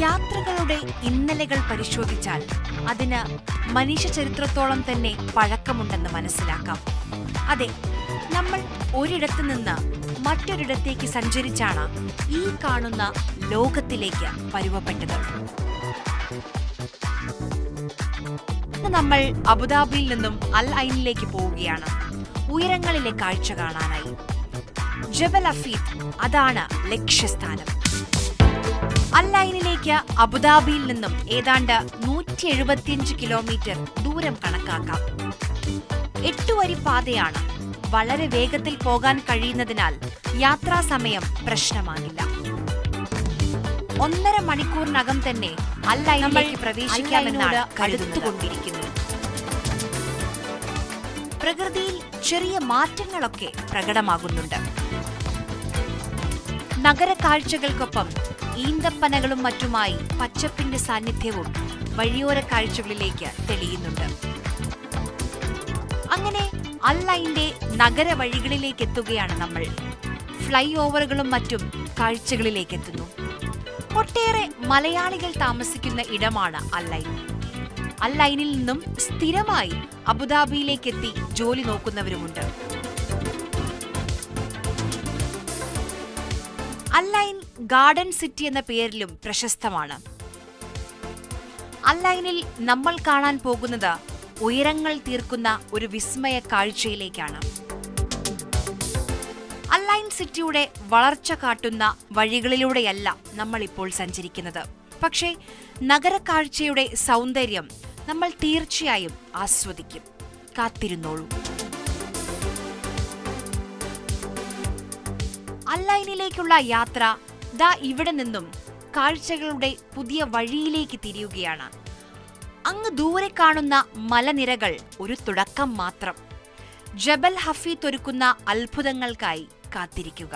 യാത്രകളുടെ ഇന്നലകൾ പരിശോധിച്ചാൽ അതിന് മനുഷ്യ ചരിത്രത്തോളം തന്നെ പഴക്കമുണ്ടെന്ന് മനസ്സിലാക്കാം. അതെ നമ്മൾ ഒരിടത്ത് നിന്ന് മറ്റൊരിടത്തേക്ക് സഞ്ചരിച്ചാണ് ഈ കാണുന്ന ലോകത്തിലേക്ക് പരുവപ്പെട്ടത്. നമ്മൾ അബുദാബിയിൽ നിന്നും അൽ ഐനിലേക്ക് പോവുകയാണ്. ഉയരങ്ങളിലെ കാഴ്ച കാണാനായി. ജബൽ അഫീദ് അതാണ് ലക്ഷ്യസ്ഥാനം. അല്ലൈനിലേക്ക് അബുദാബിയിൽ നിന്നും ഏതാണ്ട് നൂറ്റി എഴുപത്തിയഞ്ച് കിലോമീറ്റർ ദൂരം കണക്കാക്കാം. എട്ടുവരി പാതയാണ് വളരെ വേഗത്തിൽ പോകാൻ കഴിയുന്നതിനാൽ യാത്രാ സമയം പ്രശ്നമാകില്ല. ഒന്നര മണിക്കൂറിനകം തന്നെ അല്ലൈനിലേക്ക് പ്രവേശിക്കാമെന്നാണ് കരുതുകൊണ്ടിരിക്കുന്നത് പ്രകൃതിയിൽ ചെറിയ മാറ്റങ്ങളൊക്കെ പ്രകടമാകുന്നുണ്ട്. നഗര കാഴ്ചകൾക്കൊപ്പം ഈന്തപ്പനകളും മറ്റുമായി പച്ചപ്പിന്റെ സാന്നിധ്യവും വഴിയോര കാഴ്ചകളിലേക്ക് തെളിയുന്നുണ്ട്. അങ്ങനെ അല്ലൈന്റെ നഗര വഴികളിലേക്ക് എത്തുകയാണ് നമ്മൾ. ഫ്ലൈ ഓവറുകളും മറ്റും കാഴ്ചകളിലേക്ക് എത്തുന്നു. ഒട്ടേറെ മലയാളികൾ താമസിക്കുന്ന ഇടമാണ് അല്ലൈൻ. അല്ലൈനിൽ നിന്നും സ്ഥിരമായി അബുദാബിയിലേക്കെത്തി ജോലി നോക്കുന്നവരുമുണ്ട്. അല്ലൈൻ ഗാർഡൻ സിറ്റി എന്ന പേരിലും പ്രശസ്തമാണ്. അല്ലൈനിൽ നമ്മൾ കാണാൻ പോകുന്നത് ഉയരങ്ങൾ തീർക്കുന്ന ഒരു വിസ്മയ കാഴ്ചയിലേക്കാണ്. അല്ലൈൻ സിറ്റിയുടെ വളർച്ച കാട്ടുന്ന വഴികളിലൂടെയല്ല നമ്മൾ ഇപ്പോൾ സഞ്ചരിക്കുന്നത്. പക്ഷേ നഗരക്കാഴ്ചയുടെ സൗന്ദര്യം നമ്മൾ തീർച്ചയായും ആസ്വദിക്കും. കാത്തിരുന്നോളൂ. അല്ലൈനിലേക്കുള്ള യാത്ര ദാ ഇവിടെ നിന്നും കാഴ്ചകളുടെ പുതിയ വഴിയിലേക്ക് തിരിയുകയാണ്. അങ്ങ് ദൂരെ കാണുന്ന മലനിരകൾ ഒരു തുടക്കം മാത്രം. ജബൽ ഹഫീത്ത് ഒരുക്കുന്ന അത്ഭുതങ്ങൾക്കായി കാത്തിരിക്കുക.